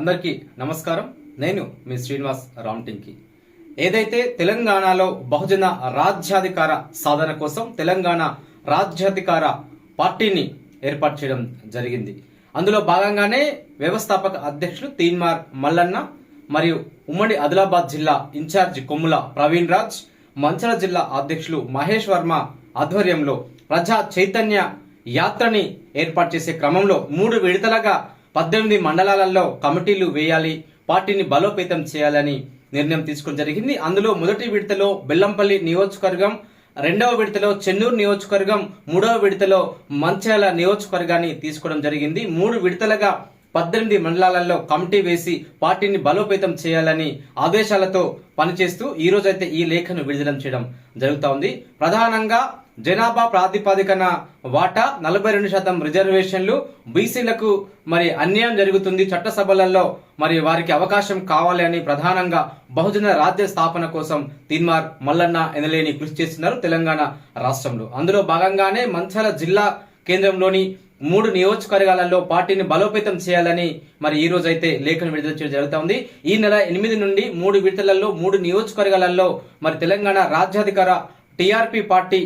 అందరికీ నమస్కారం. నేను మీ శ్రీనివాస్ రామ్టింకి. ఏదైతే తెలంగాణలో బహుజన రాజ్యాధికార సాధన కోసం తెలంగాణ రాజ్యాధికార పార్టీని ఏర్పాటు చేయడం జరిగింది. అందులో భాగంగానే వ్యవస్థాపక అధ్యక్షులు తీన్మార్ మల్లన్న మరియు ఉమ్మడి ఆదిలాబాద్ జిల్లా ఇన్ఛార్జి కొమ్ముల ప్రవీణ్ రాజ్ మంచల జిల్లా అధ్యక్షులు మహేష్ వర్మ ఆధ్వర్యంలో ప్రజా చైతన్య యాత్రని ఏర్పాటు చేసే క్రమంలో మూడు విడతలుగా పద్దెనిమిది మండలాలలో కమిటీలు వేయాలి పార్టీని బలోపేతం చేయాలని నిర్ణయం తీసుకోవడం జరిగింది. అందులో మొదటి విడతలో బెల్లంపల్లి నియోజకవర్గం రెండవ విడతలో చెన్నూరు నియోజకవర్గం మూడవ విడతలో మంచాల నియోజకవర్గాన్ని తీసుకోవడం జరిగింది. మూడు విడతలుగా పద్దెనిమిది మండలాలలో కమిటీ వేసి పార్టీని బలోపేతం చేయాలని ఆదేశాలతో పనిచేస్తూ ఈ రోజైతే ఈ లేఖను విడుదల చేయడం జరుగుతూ ఉంది. ప్రధానంగా జనాభా ప్రాతిపదికన వాటా నలభై రెండు శాతం రిజర్వేషన్లు బీసీలకు మరి అన్యాయం జరుగుతుంది చట్టసభలలో మరి వారికి అవకాశం కావాలి అని ప్రధానంగా బహుజన రాజ్య స్థాపన కోసం తీన్మార్ మల్లన్న ఎనలేని కృషి చేస్తున్నారు తెలంగాణ రాష్ట్రంలో. అందులో భాగంగానే మంచాల జిల్లా కేంద్రంలోని మూడు నియోజకవర్గాలలో పార్టీని బలోపేతం చేయాలని మరి ఈ రోజు అయితే లేఖను విడుదల చేయడం జరుగుతోంది. ఈ నెల ఎనిమిది నుండి మూడు విడతలలో మూడు నియోజకవర్గాలలో మరి తెలంగాణ రాజ్యాధికార టీఆర్పీ పార్టీ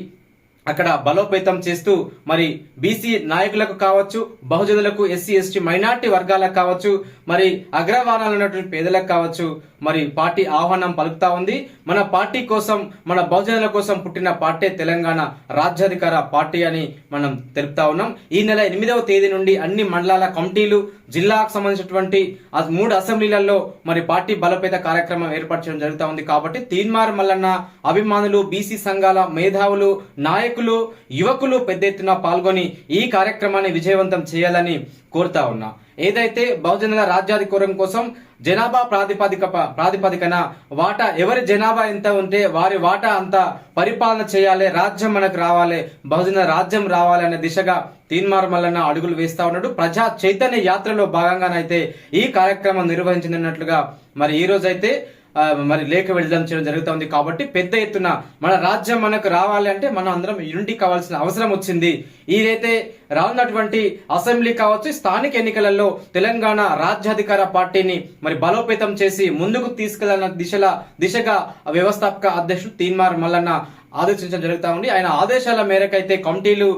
అక్కడ బలోపేతం చేస్తూ మరి బీసీ నాయకులకు కావచ్చు బహుజనులకు ఎస్సీ ఎస్టీ మైనార్టీ వర్గాలకు కావచ్చు మరి అగ్రవర్ణాలు ఉన్నటువంటి పేదలకు కావచ్చు మరి పార్టీ ఆహ్వానం పలుకుతా ఉంది. మన పార్టీ కోసం మన బహుజనుల కోసం పుట్టిన పార్టీ తెలంగాణ రాజ్యాధికార పార్టీ అని మనం తెలుపుతా ఉన్నాం. ఈ నెల ఎనిమిదవ తేదీ నుండి అన్ని మండలాల కమిటీలు జిల్లాకు సంబంధించినటువంటి మూడు అసెంబ్లీలలో మరి పార్టీ బలోపేత కార్యక్రమం ఏర్పాటు చేయడం జరుగుతూ ఉంది. కాబట్టి తీన్మార్ మల్లన్న అభిమానులు బీసీ సంఘాల మేధావులు నాయకులు యువకులు పెద్ద ఎత్తున పాల్గొని ఈ కార్యక్రమాన్ని విజయవంతం చేయాలని కోరుతా ఉన్నా. ఏదైతే బహుజనుల రాజ్యాధికారం కోసం జనాభా ప్రాతిపదిక ప్రాతిపదికన వాటా ఎవరి జనాభా ఎంత ఉంటే వారి వాటా అంత పరిపాలన చేయాలి రాజ్యం మనకు రావాలి బహుజన రాజ్యం రావాలి అనే దిశగా తీన్మార్ మల్లన్న అడుగులు వేస్తా ఉన్నాడు. ప్రజా చైతన్య యాత్రలో భాగంగానైతే ఈ కార్యక్రమం నిర్వహించినట్లుగా మరి ఈ రోజైతే మరి లేఖ విడుదల చేయడం జరుగుతుంది కాబట్టి పెద్ద ఎత్తున మన రాజ్యం మనకు రావాలి అంటే మనం అందరం యూనిటీ కావాల్సిన అవసరం వచ్చింది. ఇదైతే రానున్నటువంటి అసెంబ్లీ కావచ్చు స్థానిక ఎన్నికలలో తెలంగాణ రాజ్యాధికార పార్టీని మరి బలోపేతం చేసి ముందుకు తీసుకెళ్ళాలన్న దిశల దిశగా వ్యవస్థాపక అధ్యక్షుడు తీన్మార్ మల్లన్న ఆదేశించడం జరుగుతా ఉంది. ఆయన ఆదేశాల మేరకైతే కమిటీలు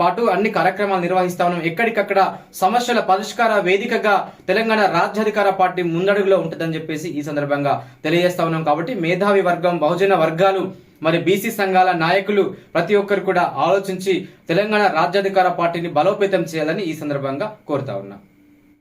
పాటు అన్ని కార్యక్రమాలు నిర్వహిస్తా ఉన్నాం. ఎక్కడికక్కడ సమస్యల పరిష్కార వేదికగా తెలంగాణ రాజ్యాధికార పార్టీ ముందడుగులో ఉంటుందని చెప్పేసి ఈ సందర్భంగా తెలియజేస్తా ఉన్నాం. కాబట్టి మేధావి వర్గం బహుజన వర్గాలు మరి బీసీ సంఘాల నాయకులు ప్రతి ఒక్కరు కూడా ఆలోచించి తెలంగాణ రాజ్యాధికార పార్టీని బలోపేతం చేయాలని ఈ సందర్భంగా కోరుతా ఉన్నా.